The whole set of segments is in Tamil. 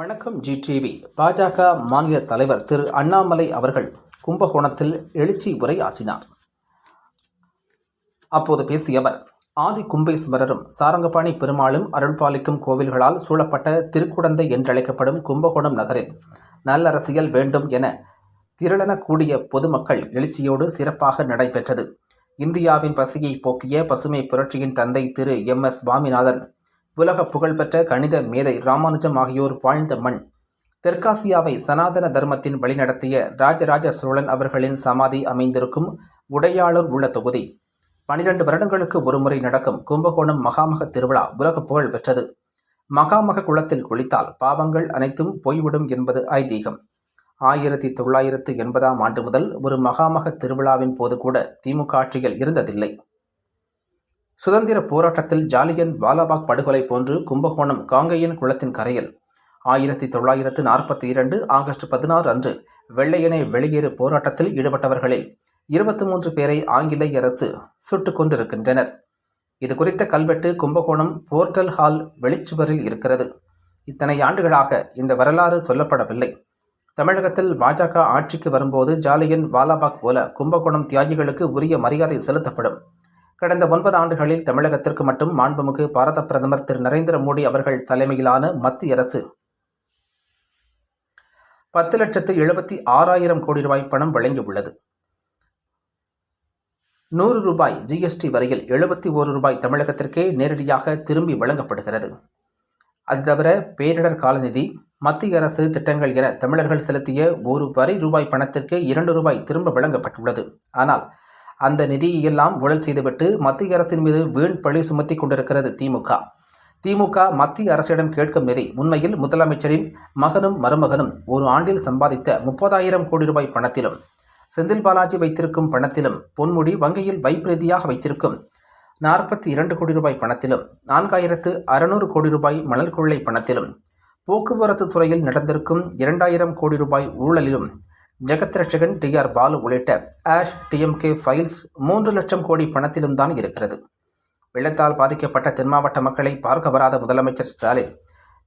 வணக்கம் ஜி டிவி பாஜக மாநில தலைவர் திரு அண்ணாமலை அவர்கள் கும்பகோணத்தில் எழுச்சி உரை ஆற்றினார் அப்போது பேசிய அவர் ஆதி கும்பேஸ்வரரும் சாரங்கபாணி பெருமாளும் அருள்பாலிக்கும் கோவில்களால் சூழப்பட்ட திருக்குடந்தை என்றழைக்கப்படும் கும்பகோணம் நகரில் நல்லரசியல் வேண்டும் என திரளென கூடிய பொதுமக்கள் எழுச்சியோடு சிறப்பாக நடைபெற்றது. இந்தியாவின் பசியை போக்கிய பசுமை புரட்சியின் தந்தை திரு எம் எஸ் சுவாமிநாதன் உலக புகழ்பெற்ற கணித மேதை ராமானுஜம் ஆகியோர் வாழ்ந்த மண். தெற்காசியாவை சனாதன தர்மத்தின் வழிநடத்திய ராஜராஜ சோழன் அவர்களின் சமாதி அமைந்திருக்கும் உடையாளூர் உள்ள தொகுதி. பனிரெண்டு வருடங்களுக்கு ஒருமுறை நடக்கும் கும்பகோணம் மகாமக திருவிழா உலக புகழ் பெற்றது. மகாமக குளத்தில் குளித்தால் பாவங்கள் அனைத்தும் போய்விடும் என்பது ஐதீகம். ஆயிரத்தி தொள்ளாயிரத்து எண்பதாம் ஆண்டு முதல் ஒரு மகாமக திருவிழாவின் போது கூட திமுக ஆட்சியில் இருந்ததில்லை. சுதந்திர போராட்டத்தில் ஜாலியன் வாலாபாக் படுகொலை போன்று கும்பகோணம் காங்கையன் குளத்தின் கரையில். ஆயிரத்தி தொள்ளாயிரத்து நாற்பத்தி இரண்டு ஆகஸ்ட் பதினாறு அன்று வெள்ளையனே வெளியேறு போராட்டத்தில் ஈடுபட்டவர்களில் இருபத்தி மூன்று பேரை ஆங்கிலேய அரசு சுட்டுக் கொண்டிருக்கின்றனர் இது குறித்த கல்வெட்டு கும்பகோணம் போர்ட்டல் ஹால் வெளிச்சுவரில் இருக்கிறது. இத்தனை ஆண்டுகளாக இந்த வரலாறு சொல்லப்படவில்லை. தமிழகத்தில் பாஜக ஆட்சிக்கு வரும்போது ஜாலியன் வாலாபாக் போல கும்பகோணம் தியாகிகளுக்கு உரிய மரியாதை செலுத்தப்படும். கடந்த ஒன்பது ஆண்டுகளில் தமிழகத்திற்கு மட்டும் மாண்புமிகு பாரத பிரதமர் திரு நரேந்திர மோடி அவர்கள் தலைமையிலான மத்திய அரசு. பத்து லட்சத்து எழுபத்தி ஆறாயிரம் கோடி ரூபாய் பணம் வழங்கியுள்ளது. நூறு ரூபாய் ஜிஎஸ்டி வரையில் எழுபத்தி ஓரு ரூபாய் தமிழகத்திற்கே நேரடியாக திரும்பி வழங்கப்படுகிறது. அது தவிர பேரிடர் காலநிதி மத்திய அரசு திட்டங்கள் என தமிழர்கள் செலுத்திய ஒரு வரி ரூபாய் பணத்திற்கு இரண்டு ரூபாய் திரும்ப வழங்கப்பட்டுள்ளது. ஆனால் அந்த நிதியெல்லாம் ஊழல் செய்துவிட்டு மத்திய அரசின் மீது வீண் பழி சுமத்தி கொண்டிருக்கிறது திமுக. திமுக மத்திய அரசிடம் கேட்கும் நிதி உண்மையில் முதலமைச்சரின் மகனும் மருமகனும் ஒரு ஆண்டில் சம்பாதித்த முப்பதாயிரம் கோடி ரூபாய் பணத்திலும் செந்தில் பாலாஜி வைத்திருக்கும் பணத்திலும் பொன்முடி வங்கியில் வைப்பிரதியாக வைத்திருக்கும் நாற்பத்தி இரண்டு கோடி ரூபாய் பணத்திலும் நான்காயிரத்து அறுநூறு கோடி ரூபாய் மணல் கொள்ளை பணத்திலும் போக்குவரத்து துறையில் நடந்திருக்கும் இரண்டாயிரம் கோடி ரூபாய் ஊழலிலும் ஜெகத்ரட்சகன் டி ஆர் பாலு உள்ளிட்ட ஆஷ் டிஎம்கே ஃபைல்ஸ் மூன்று லட்சம் கோடி பணத்திலும் தான் இருக்கிறது. வெள்ளத்தால் பாதிக்கப்பட்ட தென் மாவட்ட மக்களை பார்க்க வராத முதலமைச்சர் ஸ்டாலின்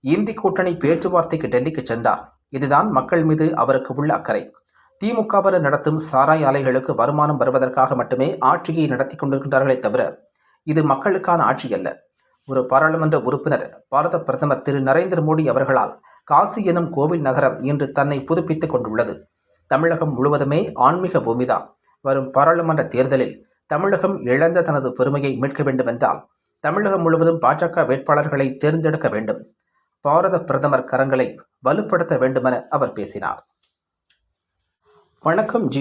இந்தி கூட்டணி பேச்சுவார்த்தைக்கு டெல்லிக்கு சென்றார். இதுதான் மக்கள் மீது அவருக்கு உள்ள அக்கறை. திமுகவர் நடத்தும் சாராய் ஆலைகளுக்கு வருமானம் வருவதற்காக மட்டுமே ஆட்சியை நடத்தி கொண்டிருக்கின்றார்களே தவிர இது மக்களுக்கான ஆட்சி அல்ல. ஒரு பாராளுமன்ற உறுப்பினர் பாரத பிரதமர் திரு நரேந்திர மோடி அவர்களால் காசி எனும் கோவில் நகரம் இன்று தன்னை புதுப்பித்துக் கொண்டுள்ளது. தமிழகம் முழுவதுமே ஆன்மீக பூமிதான். வரும் பாராளுமன்ற தேர்தலில் தமிழகம் இழந்த தனது பெருமையை மீட்க வேண்டுமென்றால் தமிழகம் முழுவதும் பாஜக வேட்பாளர்களை தேர்ந்தெடுக்க வேண்டும். பாரத பிரதமர் கரங்களை வலுப்படுத்த வேண்டுமென அவர் பேசினார். வணக்கம் ஜி.